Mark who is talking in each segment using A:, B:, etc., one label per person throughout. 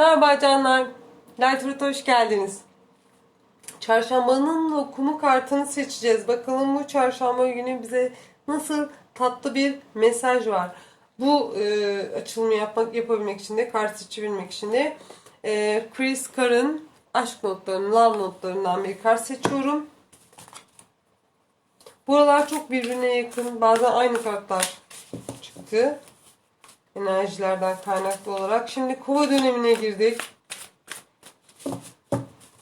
A: Merhaba canlar. Lightroot'a hoş geldiniz. Çarşambanın okumu kartını seçeceğiz. Bakalım bu çarşamba günü bize nasıl tatlı bir mesaj var. Bu e, açılımı yapmak yapabilmek için de kart seçebilmek için de e, Chris Carr'ın aşk notlarının, love notlarından bir kart seçiyorum. Buralar çok birbirine yakın. Bazen aynı kartlar çıktı enerjilerden kaynaklı olarak. Şimdi kova dönemine girdik.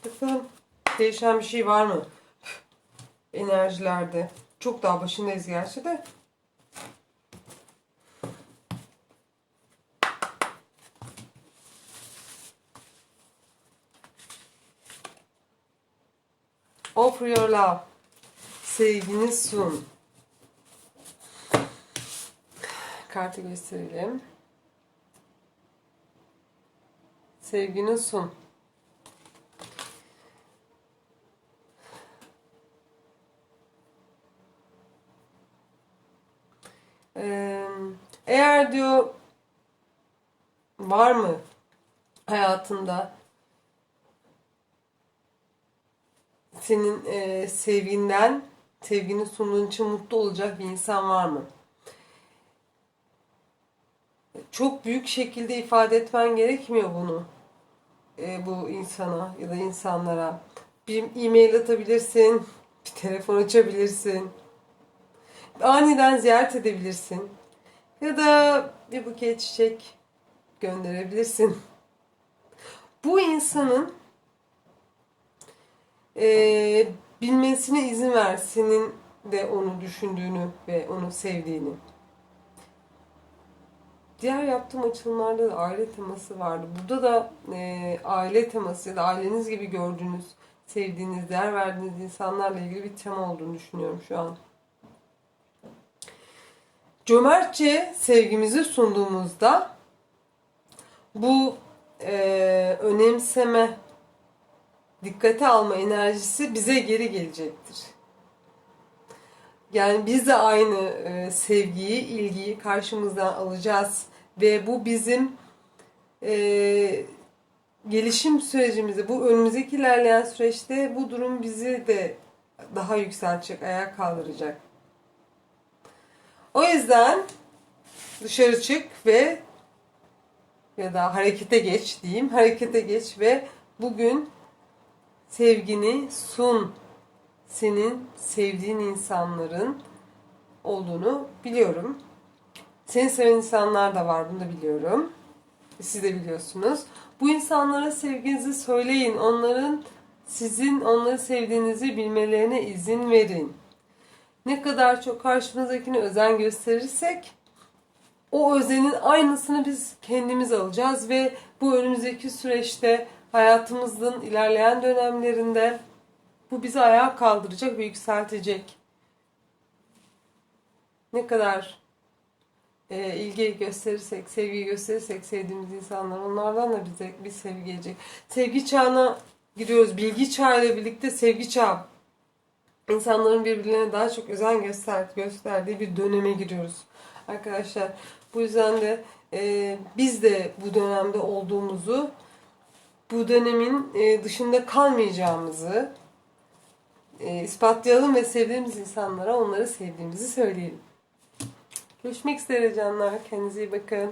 A: Bakalım değişen bir şey var mı? Enerjilerde. Çok daha başındayız gerçi de. Offer your love. Sevgini sun. Kartı gösterelim. Sevgini sun. Ee, eğer diyor var mı hayatında senin e, sevginden sevgini sunduğun için mutlu olacak bir insan var mı? Çok büyük şekilde ifade etmen gerekmiyor bunu e, bu insana ya da insanlara. Bir e-mail atabilirsin, bir telefon açabilirsin, aniden ziyaret edebilirsin ya da bir buket çiçek gönderebilirsin. Bu insanın e, bilmesine izin ver senin de onu düşündüğünü ve onu sevdiğini. Diğer yaptığım açılımlarda da aile teması vardı. Burada da e, aile teması ya da aileniz gibi gördüğünüz, sevdiğiniz, değer verdiğiniz insanlarla ilgili bir tema olduğunu düşünüyorum şu an. Cömertçe sevgimizi sunduğumuzda bu e, önemseme, dikkate alma enerjisi bize geri gelecektir. Yani biz de aynı e, sevgiyi, ilgiyi karşımızdan alacağız ve bu bizim e, gelişim sürecimizde, bu önümüzdeki ilerleyen süreçte bu durum bizi de daha yükseltecek, ayağa kaldıracak. O yüzden dışarı çık ve ya da harekete geç diyeyim, harekete geç ve bugün sevgini sun senin sevdiğin insanların olduğunu biliyorum. Seni seven insanlar da var bunu da biliyorum. Siz de biliyorsunuz. Bu insanlara sevginizi söyleyin. Onların sizin onları sevdiğinizi bilmelerine izin verin. Ne kadar çok karşımızdakine özen gösterirsek o özenin aynısını biz kendimiz alacağız ve bu önümüzdeki süreçte hayatımızın ilerleyen dönemlerinde bu bizi ayağa kaldıracak ve yükseltecek. Ne kadar e, ilgi gösterirsek, sevgi gösterirsek sevdiğimiz insanlar onlardan da bize bir sevgi gelecek. Sevgi çağına giriyoruz. Bilgi çağıyla birlikte sevgi çağı. İnsanların birbirlerine daha çok özen göster gösterdiği bir döneme giriyoruz. Arkadaşlar bu yüzden de e, biz de bu dönemde olduğumuzu bu dönemin e, dışında kalmayacağımızı e, ispatlayalım ve sevdiğimiz insanlara onları sevdiğimizi söyleyelim. Görüşmek üzere canlar. Kendinize iyi bakın.